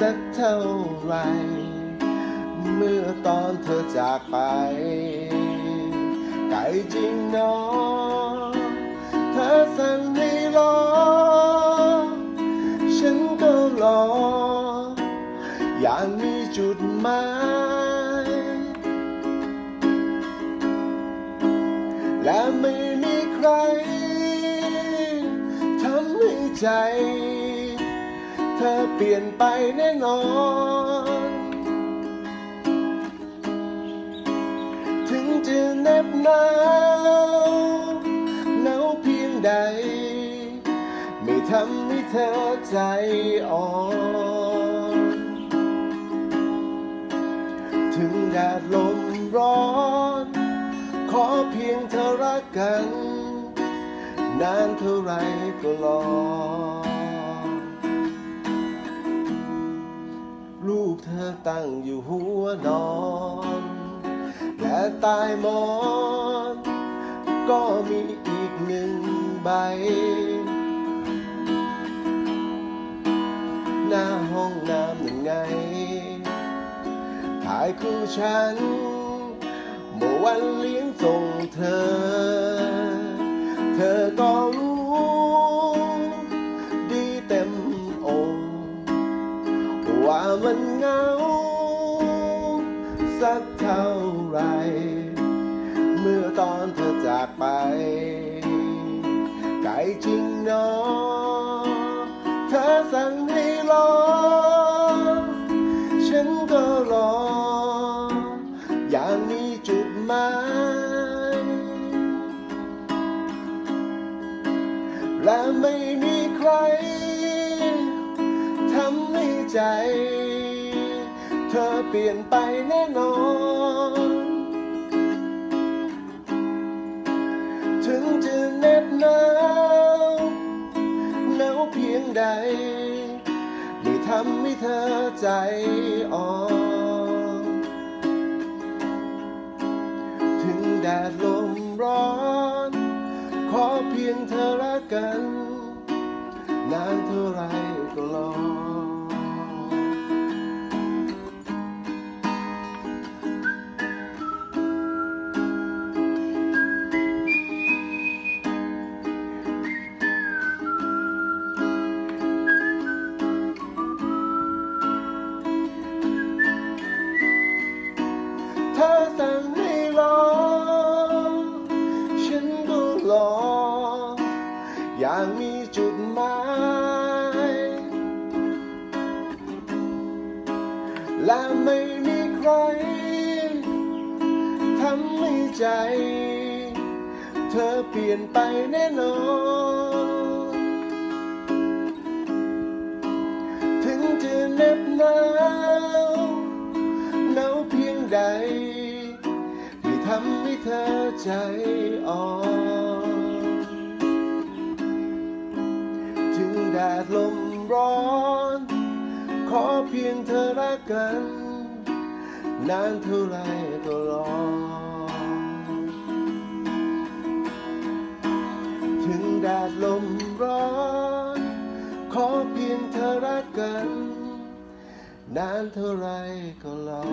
สักเท่าไร เมื่อตอนเธอจากไป ไกลจริงเนอเธอสั่งให้รอ ฉันก็รอ อย่างมีจุดหมายและไม่มีใครทำให้ใจ เธอเปลี่ยนไปแน่นอน ถึงจะเหน็บหนาวหนาวเพียงใด ไม่ทำให้เธอใจอ่อน ถึงแดดลมร้อน ขอเพียงเธอรักกัน นานเท่าไรก็รอ ตั้งอยู่หัวนอน และใตายหมอน ก็มีอีกหนึ่งใบ หน้าห้องน้ำยังไงถ่ายคู่ฉัน เมื่อวันเลี้ยงส่งเธอ เธอก็รู้ สักเท่าไร เมื่อตอนเธอจากไป ไกลจริงเนอเธอสั่งให้รอ ฉันก็รอ อย่างมีจุดหมายและไม่มีใครทำให้ใจ เธอเปลี่ยนไปแน่นอน ถึงจะเหน็บหนาวหนาวเพียงใด ไม่ทำให้เธอใจอ่อนถึงแดดลมร้อน ขอเพียงเธอรักกัน นานเท่าไรก็รอางมีจุดหมาย และไม่มีใครทำให้ใจ เธอเปลี่ยนไปแน่นอน ถึงจะเหน็บหนาวหนาวเพียงใดที่ทำให้เธอใจอ่อน ดดลมร้อน ขอเพียงเธอรักกัน นานเท่าไรก็รอ ถึงแดดลมร้อน ขอเพียงเธอรักกัน นานเท่าไรก็รอ